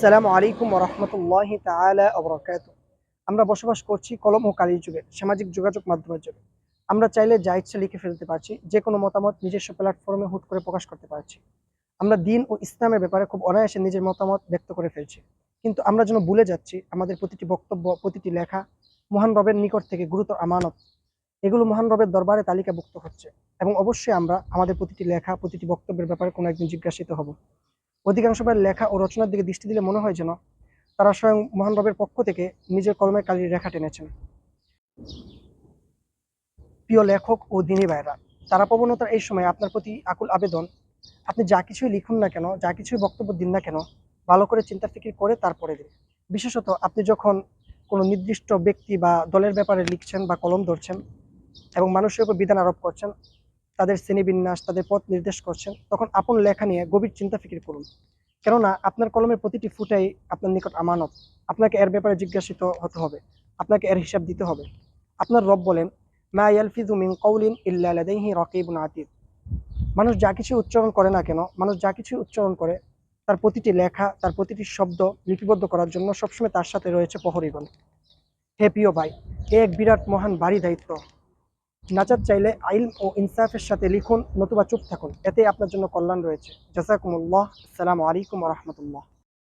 আসসালামু আলাইকুম রহমতুল্লাহ তালা অবরাকাত আমরা বসবাস করছি কলম ও কালির যুগে, সামাজিক যোগাযোগ মাধ্যমের যুগে। আমরা চাইলে যা ইচ্ছা লিখে ফেলতে পারছি যে কোনো মতামত নিজস্ব প্ল্যাটফর্মে হুট করে প্রকাশ করতে পারছি। আমরা দিন ও ইসলামের ব্যাপারে খুব অনায়াসে নিজের মতামত ব্যক্ত করে ফেলছি। কিন্তু আমরা যেন ভুলে যাচ্ছি, আমাদের প্রতিটি বক্তব্য, প্রতিটি লেখা মহান রবের নিকট থেকে গুরুতর আমানত। এগুলো মহান রবের দরবারে তালিকাভুক্ত হচ্ছে এবং অবশ্যই আমরা আমাদের প্রতিটি লেখা, প্রতিটি বক্তব্যের ব্যাপারে কোনো একদিন জিজ্ঞাসিত হব। অধিকাংশবার লেখা ও রচনার দিকে দৃষ্টি দিলে মনে হয় যেন তারা স্বয়ং মহান রবের পক্ষ থেকে নিজের কলমের কালির রেখা টেনেছেন। প্রিয় লেখক ও দিনী ভাইরা, তারা প্রবণতার এই সময় আপনার প্রতি আকুল আবেদন, আপনি যা কিছুই লিখুন না কেন, যা কিছুই বক্তব্য দিন না কেন, ভালো করে চিন্তা ফিকির করে তারপরে দিন। বিশেষত আপনি যখন কোনো নির্দিষ্ট ব্যক্তি বা দলের ব্যাপারে লিখছেন বা কলম ধরছেন এবং মানুষের উপর বিধান আরোপ করছেন তাদের শ্রেণীবিন্যাস, তাদের পথ নির্দেশ করছেন, তখন আপন লেখা নিয়ে গভীর চিন্তা ফিকির করুন। কেননা আপনার কলমের প্রতিটি ফুটাই আপনার নিকট আমানত। আপনাকে এর ব্যাপারে জিজ্ঞাসিত হতে হবে। আপনাকে এর হিসাব দিতে হবে। আপনার রব বলেন, মা ইয়ালফিজু মিন কওলিন ইল্লা লাদাইহি রাকিবুন আতীদ। মানুষ যা কিছু উচ্চারণ করে না কেন, মানুষ যা কিছু উচ্চারণ করে, তার প্রতিটি লেখা, তার প্রতিটি শব্দ লিপিবদ্ধ করার জন্য সবসময় তার সাথে রয়েছে প্রহরীগণ। হে প্রিয় ভাই, এ এক বিরাট মহান ভারী দায়িত্ব। নাচার চাইলে আইল ও ইনসাফের সাথে লিখুন নতুবা চুপ থাকুন। এতে আপনার জন্য কল্যাণ রয়েছে। জাসাকুমুল্লাহ আসসালামু আলাইকুম রহমতুল্লাহ।